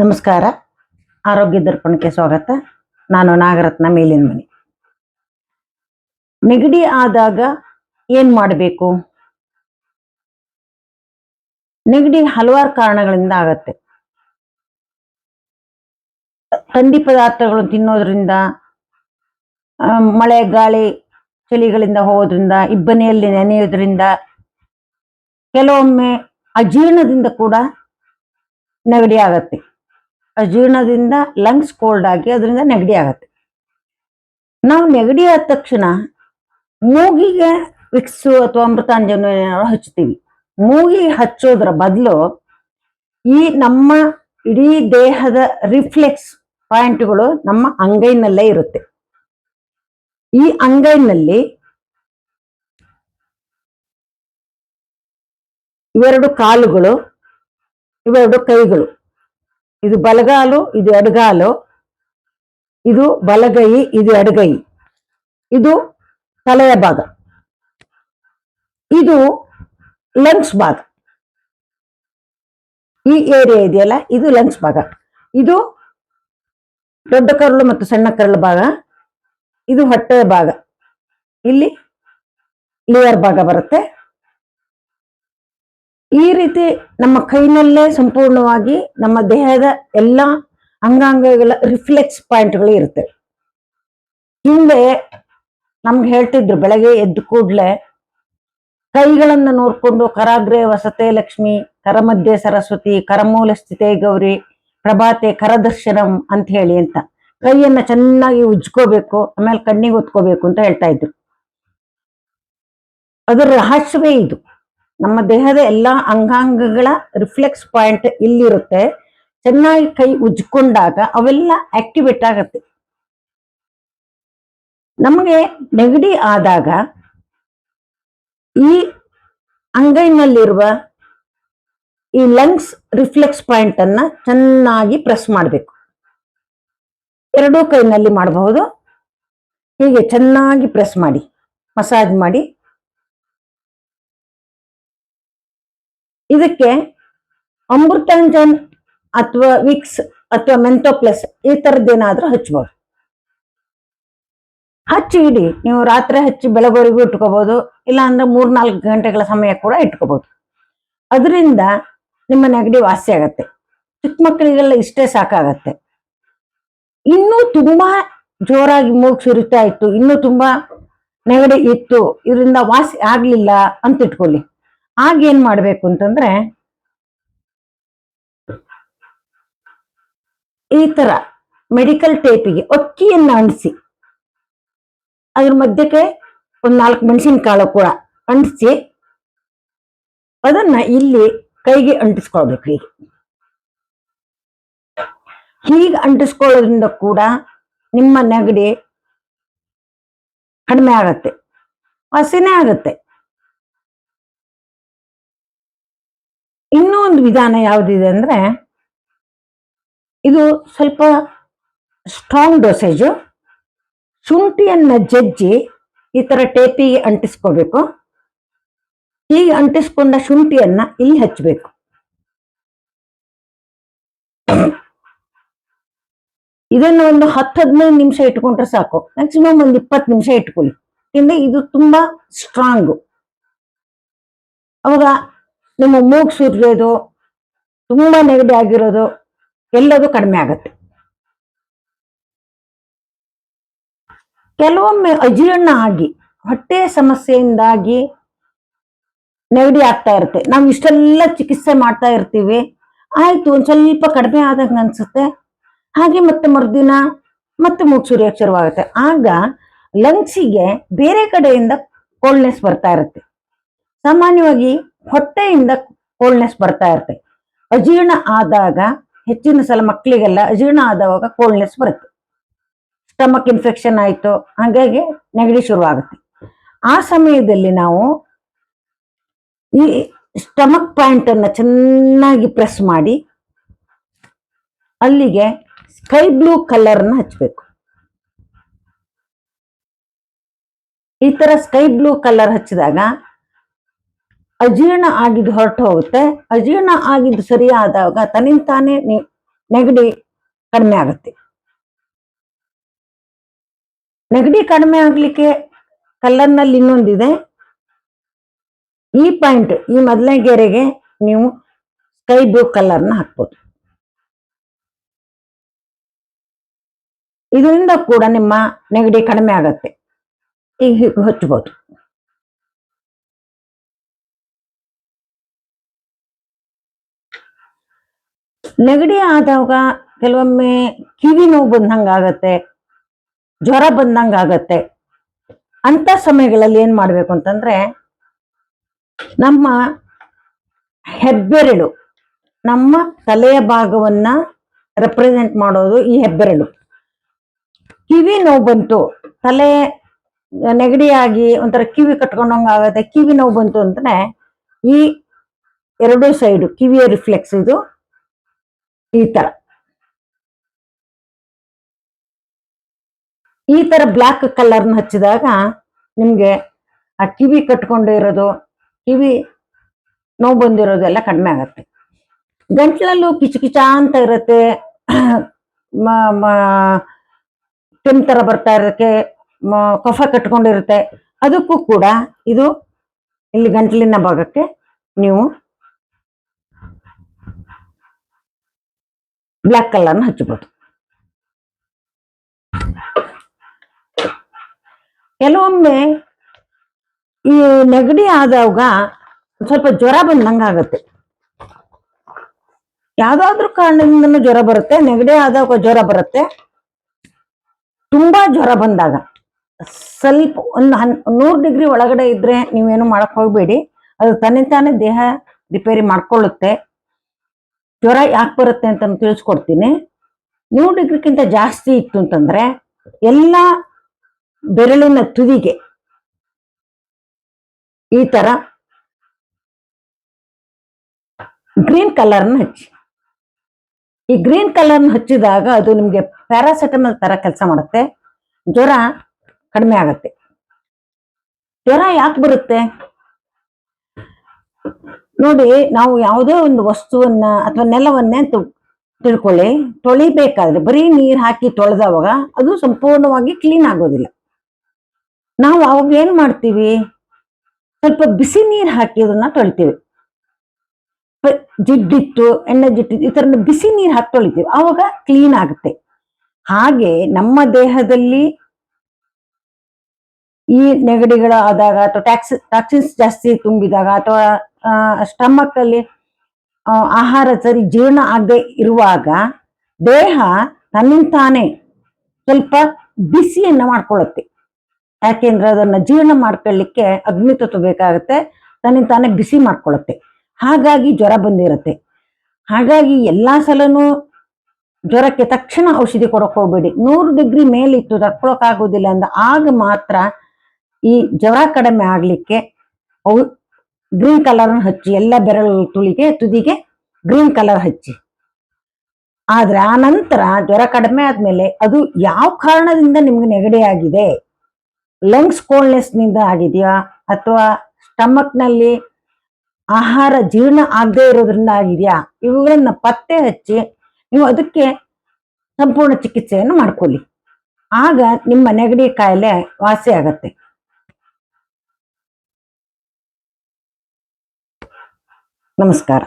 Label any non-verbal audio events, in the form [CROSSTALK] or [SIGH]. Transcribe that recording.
ನಮಸ್ಕಾರ. ಆರೋಗ್ಯ ದರ್ಪಣಕ್ಕೆ ಸ್ವಾಗತ. ನಾನು ನಾಗರತ್ನ ಮೇಲಿನ ಮನೆ. ನೆಗಡಿ ಆದಾಗ ಏನ್ ಮಾಡಬೇಕು? ನೆಗಡಿ ಹಲವಾರು ಕಾರಣಗಳಿಂದ ಆಗತ್ತೆ. ತಂದಿ ಪದಾರ್ಥಗಳು ತಿನ್ನೋದ್ರಿಂದ ಮಳೆ, ಗಾಳಿ, ಚಳಿಗಳಿಂದ ಹೋಗೋದ್ರಿಂದ, ಇಬ್ಬನಿಯಲ್ಲಿ ನೆನೆಯೋದ್ರಿಂದ, ಕೆಲವೊಮ್ಮೆ ಅಜೀರ್ಣದಿಂದ ಕೂಡ ನೆಗಡಿ ಆಗತ್ತೆ. ಅಜೀರ್ಣದಿಂದ ಲಂಗ್ಸ್ ಕೋಲ್ಡ್ ಆಗಿ ಅದರಿಂದ ನೆಗಡಿ ಆಗತ್ತೆ. ನಾವು ನೆಗಡಿ ಆದ ತಕ್ಷಣ ಮೂಗಿಗೆ ವಿಕ್ಸು ಅಥವಾ ಅಮೃತಾಂಜನ ಏನಾದ್ರು ಹಚ್ತೀವಿ. ಮೂಗಿಗೆ ಹಚ್ಚೋದ್ರ ಬದಲು ಈ ನಮ್ಮ ಇಡೀ ದೇಹದ ರಿಫ್ಲೆಕ್ಸ್ ಪಾಯಿಂಟ್ಗಳು ನಮ್ಮ ಅಂಗೈನಲ್ಲೇ ಇರುತ್ತೆ. ಈ ಅಂಗೈನಲ್ಲಿ ಇವೆರಡು ಕಾಲುಗಳು, ಇವೆರಡು ಕೈಗಳು. ಇದು ಬಲಗಾಲು, ಇದು ಎಡಗಾಲು. ಇದು ಬಲಗೈ, ಇದು ಎಡಗೈ. ಇದು ತಲೆಯ ಭಾಗ. ಇದು ಲಂಗ್ಸ್ ಭಾಗ. ಈ ಏರಿಯಾ ಇದೆಯಲ್ಲ, ಇದು ಲಂಗ್ಸ್ ಭಾಗ. ಇದು ದೊಡ್ಡ ಕರಳು ಮತ್ತು ಸಣ್ಣ ಕರಳು ಭಾಗ. ಇದು ಹೊಟ್ಟೆಯ ಭಾಗ. ಇಲ್ಲಿ ಲಿವರ್ ಭಾಗ ಬರುತ್ತೆ. ಈ ರೀತಿ ನಮ್ಮ ಕೈನಲ್ಲೇ ಸಂಪೂರ್ಣವಾಗಿ ನಮ್ಮ ದೇಹದ ಎಲ್ಲ ಅಂಗಾಂಗಗಳ ರಿಫ್ಲೆಕ್ಸ್ ಪಾಯಿಂಟ್ಗಳು ಇರುತ್ತೆ. ಹಿಂದೆ ನಮ್ಗೆ ಹೇಳ್ತಿದ್ರು ಬೆಳಗ್ಗೆ ಎದ್ದು ಕೂಡ್ಲೆ ಕೈಗಳನ್ನ ನೋಡ್ಕೊಂಡು ಕರಾಗ್ರೆ ವಸತೆ ಲಕ್ಷ್ಮಿ, ಕರಮಧ್ಯೆ ಸರಸ್ವತಿ, ಕರಮೂಲ ಸ್ಥಿತೆ ಗೌರಿ, ಪ್ರಭಾತೆ ಕರದರ್ಶನಂ ಅಂತ ಹೇಳಿ ಅಂತ. ಕೈಯನ್ನ ಚೆನ್ನಾಗಿ ಉಜ್ಕೋಬೇಕು ಆಮೇಲೆ ಕಣ್ಣಿಗೆ ಒತ್ಕೋಬೇಕು ಅಂತ ಹೇಳ್ತಾ ಇದ್ರು. ಅದರ ರಹಸ್ಯವೇ ಇದು. ನಮ್ಮ ದೇಹದ ಎಲ್ಲಾ ಅಂಗಾಂಗಗಳ ರಿಫ್ಲೆಕ್ಸ್ ಪಾಯಿಂಟ್ ಇಲ್ಲಿರುತ್ತೆ. ಚೆನ್ನಾಗಿ ಕೈ ಉಜ್ಕೊಂಡಾಗ ಅವೆಲ್ಲ ಆಕ್ಟಿವೇಟ್ ಆಗತ್ತೆ. ನಮಗೆ ನೆಗಡಿ ಆದಾಗ ಈ ಅಂಗೈನಲ್ಲಿರುವ ಈ ಲಂಗ್ಸ್ ರಿಫ್ಲೆಕ್ಸ್ ಪಾಯಿಂಟ್ ಅನ್ನ ಚೆನ್ನಾಗಿ ಪ್ರೆಸ್ ಮಾಡಬೇಕು. ಎರಡೂ ಕೈನಲ್ಲಿ ಮಾಡಬಹುದು. ಹೀಗೆ ಚೆನ್ನಾಗಿ ಪ್ರೆಸ್ ಮಾಡಿ, ಮಸಾಜ್ ಮಾಡಿ ಇದಕ್ಕೆ ಅಮೃತಾಂಜನ್ ಅಥವಾ ವಿಕ್ಸ್ ಅಥವಾ ಮೆಂಥೋಪ್ಲಸ್ ಈ ತರದ್ದೇನಾದ್ರೂ ಹಚ್ಬೋದು. ಹಚ್ಚಿ ಇಡಿ. ನೀವು ರಾತ್ರಿ ಹಚ್ಚಿ ಬೆಳಗೋರಿಗೂ ಇಟ್ಕೋಬಹುದು ಇಲ್ಲ ಅಂದ್ರೆ ಮೂರ್ನಾಲ್ಕು ಗಂಟೆಗಳ ಸಮಯ ಕೂಡ ಇಟ್ಕೋಬಹುದು ಅದರಿಂದ ನಿಮ್ಮ ನೆಗಡಿ ವಾಸಿ ಆಗತ್ತೆ. ಚಿಕ್ಕ ಮಕ್ಕಳಿಗೆಲ್ಲ ಇಷ್ಟೇ ಸಾಕಾಗತ್ತೆ. ಇನ್ನೂ ತುಂಬಾ ಜೋರಾಗಿ ಮೂಗು ಸುರಿತಾ ಇತ್ತು. ಇನ್ನೂ ತುಂಬಾ ನೆಗಡಿ ಇತ್ತು. ಇದರಿಂದ ವಾಸಿ ಆಗ್ಲಿಲ್ಲ ಅಂತ ಇಟ್ಕೊಳ್ಳಿ. ಆಗ ಏನ್ ಮಾಡ್ಬೇಕು ಅಂತಂದ್ರೆ ಈ ತರ ಮೆಡಿಕಲ್ ಟೇಪಿಗೆ ಅಕ್ಕಿಯನ್ನ ಅಂಟಿಸಿ. ಅದ್ರ ಮಧ್ಯಕ್ಕೆ ಒಂದ್ ನಾಲ್ಕು ಮೆಣಸಿನಕಾಳು ಕೂಡ ಅಂಟಿಸಿ. ಅದನ್ನ ಇಲ್ಲಿ ಕೈಗೆ ಅಂಟಿಸ್ಕೊಳ್ಬೇಕು ಹೀಗೆ. ಹೀಗೆ ಅಂಟಿಸ್ಕೊಳ್ಳೋದ್ರಿಂದ ಕೂಡ ನಿಮ್ಮ ನೆಗಡಿ ಕಡಿಮೆ ಆಗತ್ತೆ ವಾಸಿನೇ ಆಗತ್ತೆ. ಇನ್ನೂ ಒಂದು ವಿಧಾನ ಯಾವುದಿದೆ ಅಂದ್ರೆ ಇದು ಸ್ವಲ್ಪ ಸ್ಟ್ರಾಂಗ್ ಡೋಸೇಜು ಶುಂಠಿಯನ್ನ ಜಜ್ಜಿ ಈ ಥರ ಟೇಪಿಗೆ ಅಂಟಿಸ್ಕೋಬೇಕು. ಹೀಗೆ ಅಂಟಿಸ್ಕೊಂಡ ಶುಂಠಿಯನ್ನ ಇಲ್ಲಿ ಹಚ್ಚಬೇಕು ಇದನ್ನ ಒಂದು ಹತ್ತು ಹದಿನೈದು ನಿಮಿಷ ಇಟ್ಕೊಂಡ್ರೆ ಸಾಕು. ಮ್ಯಾಕ್ಸಿಮಮ್ ಒಂದು ಇಪ್ಪತ್ತು ನಿಮಿಷ ಇಟ್ಕೊಳ್ಳಿ. ಯಾಕಂದ್ರೆ ಇದು ತುಂಬಾ ಸ್ಟ್ರಾಂಗು ಅವಾಗ ನಿಮ್ಮ ಮೂಗು ಸುರಿಯೋದು ತುಂಬಾ ನೆಗಡಿ ಆಗಿರೋದು, ಎಲ್ಲದು ಕಡಿಮೆ ಆಗತ್ತೆ. ಕೆಲವೊಮ್ಮೆ ಅಜೀರ್ಣ ಆಗಿ, ಹೊಟ್ಟೆ ಸಮಸ್ಯೆಯಿಂದಾಗಿ ನೆಗಡಿ ಆಗ್ತಾ ಇರುತ್ತೆ. ನಾವು ಇಷ್ಟೆಲ್ಲ ಚಿಕಿತ್ಸೆ ಮಾಡ್ತಾ ಇರ್ತೀವಿ, ಆಯ್ತು ಒಂದ್ ಸ್ವಲ್ಪ ಕಡಿಮೆ ಆದಂಗೆ ಅನ್ಸುತ್ತೆ. ಹಾಗೆ ಮತ್ತೆ ಮರುದಿನ ಮತ್ತೆ ಮೂಗು ಸುರಿಯೋಕೆ ಶುರುವಾಗುತ್ತೆ. ಆಗ ಲಂಗ್ಸಿಗೆ ಬೇರೆ ಕಡೆಯಿಂದ ಕೋಲ್ಡ್ನೆಸ್ ಬರ್ತಾ ಇರುತ್ತೆ. ಸಾಮಾನ್ಯವಾಗಿ ಹೊಟ್ಟೆಯಿಂದ ಕೋಲ್ಡ್ನೆಸ್ ಬರ್ತಾ ಇರುತ್ತೆ. ಅಜೀರ್ಣ ಆದಾಗ ಹೆಚ್ಚಿನ ಸಲ ಮಕ್ಕಳಿಗೆಲ್ಲ ಅಜೀರ್ಣ ಆದವಾಗ ಕೋಲ್ಡ್ನೆಸ್ ಬರುತ್ತೆ. ಸ್ಟಮಕ್ ಇನ್ಫೆಕ್ಷನ್ ಆಯಿತು, ಹಾಗಾಗಿ ನೆಗಡಿ ಶುರುವಾಗುತ್ತೆ. ಆ ಸಮಯದಲ್ಲಿ ನಾವು ಈ ಸ್ಟಮಕ್ ಪಾಯಿಂಟ್ ಅನ್ನ ಚೆನ್ನಾಗಿ ಪ್ರೆಸ್ ಮಾಡಿ ಅಲ್ಲಿಗೆ ಸ್ಕೈ ಬ್ಲೂ ಕಲರ್ನ ಹಚ್ಚಬೇಕು ಈ ತರ ಸ್ಕೈ ಬ್ಲೂ ಕಲರ್ ಹಚ್ಚಿದಾಗ ಅಜೀರ್ಣ ಆಗಿದ್ದು ಹೊರಟು ಹೋಗುತ್ತೆ. ಅಜೀರ್ಣ ಆಗಿದ್ದು ಸರಿಯಾದಾಗ ತನ್ನಿಂತಾನೇ ನೆಗಡಿ ಕಡಿಮೆ ಆಗುತ್ತೆ. ನೆಗಡಿ ಕಡಿಮೆ ಆಗ್ಲಿಕ್ಕೆ ಕಲ್ಲರ್ನಲ್ಲಿ ಇನ್ನೊಂದಿದೆ ಈ ಪಾಯಿಂಟ್, ಈ ಮೊದಲನೇ ಗೆರೆಗೆ ನೀವು ಸ್ಕೈ ಬ್ಲೂ ಕಲರ್ನ ಹಾಕ್ಬೋದು. ಇದರಿಂದ ಕೂಡ ನಿಮ್ಮ ನೆಗಡಿ ಕಡಿಮೆ ಆಗತ್ತೆ. ಈಗ ಹೀಗೆ ಹಚ್ಬೋದು. ನೆಗಡಿ ಆದಾಗ ಕೆಲವೊಮ್ಮೆ ಕಿವಿ ನೋವು ಬಂದಂಗ ಆಗತ್ತೆ ಜ್ವರ ಬಂದಂಗ ಆಗತ್ತೆ ಅಂತ ಸಮಯಗಳಲ್ಲಿ ಏನ್ ಮಾಡ್ಬೇಕು ಅಂತಂದ್ರೆ ನಮ್ಮ ಹೆಬ್ಬೆರಳು, ನಮ್ಮ ತಲೆಯ ಭಾಗವನ್ನ ರೆಪ್ರೆಸೆಂಟ್ ಮಾಡೋದು ಈ ಹೆಬ್ಬೆರಳು. ಕಿವಿ ನೋವು ಬಂತು, ತಲೆ ನೆಗಡಿಯಾಗಿ ಒಂಥರ ಕಿವಿ ಕಟ್ಕೊಂಡಂಗ ಆಗತ್ತೆ ಕಿವಿ ನೋವು ಬಂತು ಅಂದ್ರೆ ಈ ಎರಡು ಸೈಡು ಕಿವಿಯ ರಿಫ್ಲೆಕ್ಸ್ ಇದು. ಈ ತರ. ಈ ತರ ಬ್ಲ್ಯಾಕ್ ಕಲರ್ನ ಹಚ್ಚಿದಾಗ ನಿಮ್ಗೆ ಆ ಕಿವಿ ಕಟ್ಕೊಂಡಿರೋದು ಕಿವಿ ನೋವು ಬಂದಿರೋದೆಲ್ಲ ಕಡಿಮೆ ಆಗತ್ತೆ. ಗಂಟ್ಲಲ್ಲೂ ಕಿಚ ಕಿಚ ಅಂತ ಇರುತ್ತೆ. [CLEARS THROAT] ಕೆಮ್ಮು ಬರ್ತಾ ಇರೋಕ್ಕೆ ಕಫ ಕಟ್ಕೊಂಡಿರುತ್ತೆ. ಅದಕ್ಕೂ ಕೂಡ ಇದು ಇಲ್ಲಿ ಗಂಟ್ಲಿನ ಭಾಗಕ್ಕೆ ನೀವು ಬ್ಲ್ಯಾಕ್ ಕಲರ್ನ ಹಚ್ಚಬಹುದು ಕೆಲವೊಮ್ಮೆ ಈ ನೆಗಡಿ ಆದಾಗ ಸ್ವಲ್ಪ ಜ್ವರ ಬಂದಂಗ ಆಗತ್ತೆ. ಯಾವ್ದಾದ್ರು ಕಾರಣದಿಂದ ಜ್ವರ ಬರುತ್ತೆ, ನೆಗಡಿ ಆದಾಗ ಜ್ವರ ಬರುತ್ತೆ. ತುಂಬಾ ಜ್ವರ ಬಂದಾಗ ಸ್ವಲ್ಪ ಒಂದು ಹನ್, ನೂರು ಡಿಗ್ರಿ ಒಳಗಡೆ ಇದ್ರೆ ನೀವೇನು ಮಾಡಕ್ ಹೋಗ್ಬೇಡಿ. ಅದು ತನ್ನಿಂತಾನೇ ದೇಹ ರಿಪೇರಿ ಮಾಡ್ಕೊಳ್ಳುತ್ತೆ. ಜ್ವರ ಯಾಕೆ ಬರುತ್ತೆ ಅಂತ ತಿಳಿಸ್ಕೊಡ್ತೀನಿ. ನೂರು ಡಿಗ್ರಿಗಿಂತ ಜಾಸ್ತಿ ಇತ್ತು ಅಂತಂದ್ರೆ ಎಲ್ಲ ಬೆರಳಿನ ತುದಿಗೆ ಈ ತರ ಗ್ರೀನ್ ಕಲರ್ನ ಹಚ್ಚಿ. ಈ ಗ್ರೀನ್ ಕಲರ್ನ ಹಚ್ಚಿದಾಗ ಅದು ನಿಮಗೆ ಪ್ಯಾರಾಸೆಟಮಲ್ ತರ ಕೆಲಸ ಮಾಡುತ್ತೆ. ಜ್ವರ ಕಡಿಮೆ ಆಗುತ್ತೆ. ಜ್ವರ ಯಾಕೆ ಬರುತ್ತೆ? ನೋಡಿ, ನಾವು ಯಾವುದೇ ಒಂದು ವಸ್ತುವನ್ನ ಅಥವಾ ನೆಲವನ್ನೇ ತಿಳ್ಕೊಳ್ಳಿ. ತೊಳಿಬೇಕಾದ್ರೆ ಬರೀ ನೀರ್ ಹಾಕಿ ತೊಳೆದವಾಗ ಅದು ಸಂಪೂರ್ಣವಾಗಿ ಕ್ಲೀನ್ ಆಗೋದಿಲ್ಲ. ನಾವು ಅವಾಗ ಏನ್ ಮಾಡ್ತೀವಿ? ಸ್ವಲ್ಪ ಬಿಸಿ ನೀರ್ ಹಾಕಿ ಅದನ್ನ ತೊಳಿತೀವಿ. ಜಿಡ್ಡಿತ್ತು, ಎಣ್ಣೆ ಜಿಡ್ಡಿತ್ತು, ಈ ಥರ ಬಿಸಿ ನೀರ್ ಹಾಕಿ ತೊಳಿತೀವಿ. ಅವಾಗ ಕ್ಲೀನ್ ಆಗುತ್ತೆ. ಹಾಗೆ ನಮ್ಮ ದೇಹದಲ್ಲಿ ಈ ನೆಗಡಿಗಳು ಆದಾಗ ಅಥವಾ ಟ್ಯಾಕ್ಸ್ ಟಾಕ್ಸಿನ್ಸ್ ಜಾಸ್ತಿ ತುಂಬಿದಾಗ ಅಥವಾ ಸ್ಟಮಕ್ ಅಲ್ಲಿ ಆಹಾರ ಸರಿ ಜೀರ್ಣ ಆಗದೆ ಇರುವಾಗ ದೇಹ ತನ್ನಿಂತಾನೆ ಸ್ವಲ್ಪ ಬಿಸಿಯನ್ನ ಮಾಡ್ಕೊಳ್ಳುತ್ತೆ. ಯಾಕೆಂದ್ರೆ ಅದನ್ನ ಜೀರ್ಣ ಮಾಡ್ಕೊಳ್ಳಿಕ್ಕೆ ಅಗ್ನಿತತ್ವ ಬೇಕಾಗುತ್ತೆ ತನ್ನಿಂತಾನೆ ಬಿಸಿ ಮಾಡ್ಕೊಳ್ಳುತ್ತೆ. ಹಾಗಾಗಿ ಜ್ವರ ಬಂದಿರುತ್ತೆ. ಹಾಗಾಗಿ ಎಲ್ಲಾ ಸಲನೂ ಜ್ವರಕ್ಕೆ ತಕ್ಷಣ ಔಷಧಿ ಕೊಡಕ್ ಹೋಗ್ಬೇಡಿ. ನೂರು ಡಿಗ್ರಿ ಮೇಲಿತ್ತು ತಕ್ಕೊಳಕ್ಕಾಗೋದಿಲ್ಲ ಅಂದ ಆಗ ಮಾತ್ರ ಈ ಜ್ವರ ಕಡಿಮೆ ಆಗಲಿಕ್ಕೆ ಗ್ರೀನ್ ಕಲರ್ ಹಚ್ಚಿ, ಎಲ್ಲ ಬೆರಳು ತುಳಿಗೆ, ತುದಿಗೆ ಗ್ರೀನ್ ಕಲರ್ ಹಚ್ಚಿ. ಆದ್ರೆ ಆ ನಂತರ ಜ್ವರ ಕಡಿಮೆ ಆದ್ಮೇಲೆ ಅದು ಯಾವ ಕಾರಣದಿಂದ ನಿಮ್ಗೆ ನೆಗಡಿ ಆಗಿದೆ? ಲಂಗ್ಸ್ ಕೋಲ್ಡ್ನೆಸ್ನಿಂದ ಆಗಿದೆಯಾ? ಅಥವಾ ಸ್ಟಮಕ್ನಲ್ಲಿ ಆಹಾರ ಜೀರ್ಣ ಆಗದೆ ಇರೋದ್ರಿಂದ ಆಗಿದೆಯಾ? ಇವುಗಳನ್ನ ಪತ್ತೆ ಹಚ್ಚಿ ನೀವು ಅದಕ್ಕೆ ಸಂಪೂರ್ಣ ಚಿಕಿತ್ಸೆಯನ್ನು ಮಾಡ್ಕೊಳ್ಳಿ. ಆಗ ನಿಮ್ಮ ನೆಗಡಿ ಕಾಯಿಲೆ ವಾಸಿ ಆಗತ್ತೆ. ನಮಸ್ಕಾರ